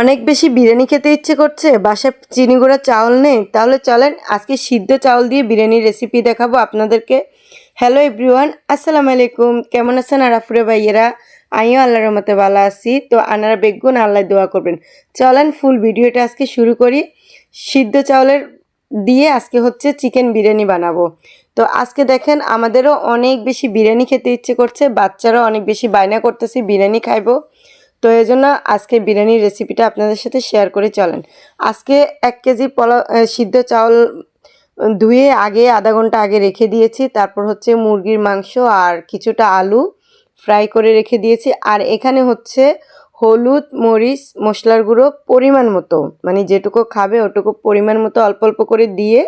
অনেক বেশি বিরিয়ানি খেতে ইচ্ছে করছে, বাসায় চিনি গুঁড়া চাউল নেই, তাহলে চলেন আজকে সিদ্ধ চাউল দিয়ে বিরিয়ানির রেসিপি দেখাবো আপনাদেরকে। হ্যালো এভরিওয়ান আসসালামু আলাইকুম, কেমন আছেন আরাফুরে ভাইয়েরা? আমিও আল্লাহর রহমতে ভালো আছি। তো আনারা বেগুন, আল্লাহ দোয়া করবেন। চলেন ফুল ভিডিওটা আজকে শুরু করি। সিদ্ধ চাউলের দিয়ে আজকে হচ্ছে চিকেন বিরিয়ানি বানাবো। তো আজকে দেখেন আমাদেরও অনেক বেশি বিরিয়ানি খেতে ইচ্ছে করছে, বাচ্চারাও অনেক বেশি বায়না করতেছে, বিরিয়ানি খাইবো। তো এই জন্য আজকে বিরিয়ানির রেসিপিটা আপনাদের সাথে শেয়ার করে চলেন। আজকে এক কেজি পলা সিদ্ধ চাউল ধুয়ে আগে আধা ঘণ্টা আগে রেখে দিয়েছি। তারপর হচ্ছে মুরগির মাংস আর কিছুটা আলু ফ্রাই করে রেখে দিয়েছি। আর এখানে হচ্ছে হলুদ, মরিচ, মশলার গুঁড়ো পরিমাণ মতো মানে যেটুকু খাবে ওটুকু পরিমাণ মতো অল্প অল্প করে দিয়ে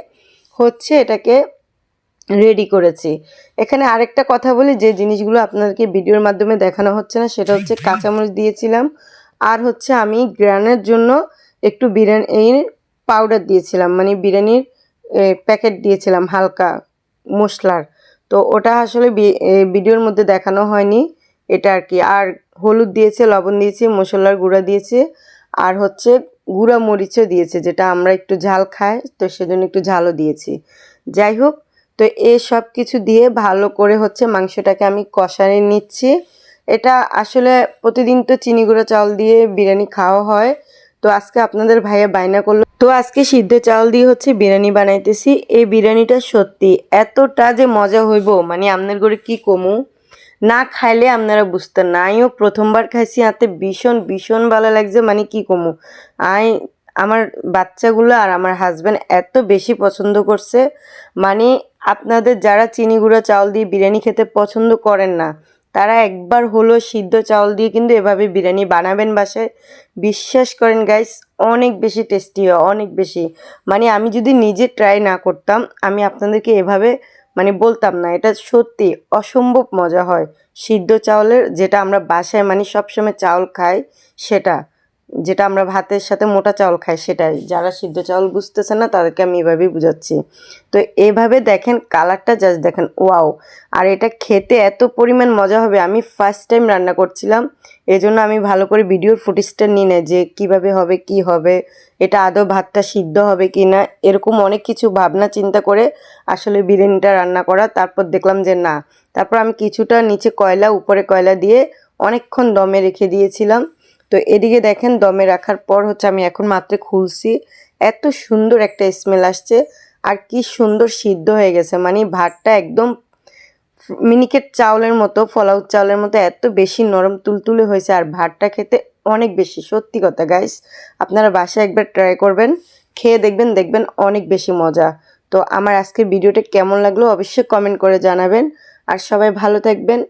হচ্ছে এটাকে রেডি করেছি। এখানে আরেকটা কথা বলি যে জিনিসগুলো আপনাদেরকে ভিডিওর মাধ্যমে দেখানো হচ্ছে না সেটা হচ্ছে কাঁচামরিচ দিয়েছিলাম আর হচ্ছে আমি গ্রানের জন্য একটু বিরিয়ানির পাউডার দিয়েছিলাম মানে বিরিয়ানির প্যাকেট দিয়েছিলাম হালকা মশলার। তো ওটা আসলে ভিডিওর মধ্যে দেখানো হয়নি এটা আর কি। আর হলুদ দিয়েছে লবণ দিয়েছে মশলার গুঁড়া দিয়েছে আর হচ্ছে গুঁড়া মরিচও দিয়েছে যেটা আমরা একটু ঝাল খাই তো সেজন্য একটু ঝালও দিয়েছি। যাই হোক তো এই সব কিছু দিয়ে ভালো করে হচ্ছে মাংসটাকে আমি কষানি নিচ্ছি। এটা আসলে প্রতিদিন তো চিনি গুঁড়ো চাউল দিয়ে বিরিয়ানি খাওয়া হয়। তো আজকে আপনাদের ভাইয়া বায়না করল। তো আজকে সিদ্ধ চাউল দিয়ে হচ্ছে বিরিয়ানি বানাইতেছি। এই বিরিয়ানিটা সত্যি এতটা যে মজা হইব মানে আপনার ঘরে কি কমু? না খাইলে আপনারা বুঝতেন না। আমিও প্রথমবার খাইছি, হাতে ভীষণ ভীষণ ভালো লাগছে মানে কি কমু? আই, আমার বাচ্চাগুলো আর আমার হাজব্যান্ড এত বেশি পছন্দ করছে। মানে আপনাদের যারা চিনি গুঁড়ো চাউল দিয়ে বিরিয়ানি খেতে পছন্দ করেন না, তারা একবার হলো সিদ্ধ চাউল দিয়ে কিন্তু এভাবে বিরিয়ানি বানাবেন বাসায়। বিশ্বাস করেন গাইস অনেক বেশি টেস্টি হয়, অনেক বেশি। মানে আমি যদি নিজে ট্রাই না করতাম, আমি আপনাদেরকে এভাবে মানে বলতাম না, এটা সত্যি অসম্ভব মজা হয়। সিদ্ধ চাউলের যেটা আমরা বাসায় মানে সবসময় চাউল খাই, সেটা। যেটা আমরা ভাতের সাথে মোটা চাউল খাই সেটাই। যারা সিদ্ধ চাউল বুঝতেছে না, তাদেরকে আমি এভাবেই বুঝাচ্ছি। তো এভাবে দেখেন, কালারটা জাস্ট দেখেন, ওয়াও! আর এটা খেতে এত পরিমাণ মজা হবে। আমি ফার্স্ট টাইম রান্না করছিলাম, এজন্য আমি ভালো করে ভিডিওর ফুটেজটা নিয়ে না যে কীভাবে হবে, কি হবে, এটা আদৌ ভাতটা সিদ্ধ হবে কি না এরকম অনেক কিছু ভাবনা চিন্তা করে আসলে বিরিয়ানিটা রান্না করা। তারপর দেখলাম যে না। তারপর আমি কিছুটা নিচে কয়লা, উপরে কয়লা দিয়ে অনেকক্ষণ দমে রেখে দিয়েছিলাম। তো এদিকে দেখেন, দমে রাখার পর হচ্ছে আমি এখন মাত্র খুলছি। এত সুন্দর একটা স্মেল আসছে। আর কি সুন্দর সিদ্ধ হয়ে গেছে। মানে ভাতটা একদম মিনিকেট চাউলের মতো ফলাউট চাউলের মতো, এত বেশি নরম তুলতুলে হয়েছে। আর ভাতটা খেতে অনেক বেশি, সত্যি কথা গাইস আপনারা বাসায় একবার ট্রাই করবেন। খেয়ে দেখবেন দেখবেন অনেক বেশি মজা। তো আমার আজকের ভিডিওটা কেমন লাগল অবশ্যই কমেন্ট করে জানাবেন। আর সবাই ভালো থাকবেন।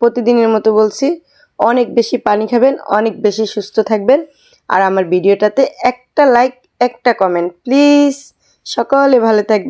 প্রতিদিনের মতো বলছি অনেক বেশি পানি খাবেন, অনেক বেশি সুস্থ থাকবেন। আর আমার ভিডিওটাতে একটা লাইক একটা কমেন্ট প্লিজ সকলে ভালো থাকবেন।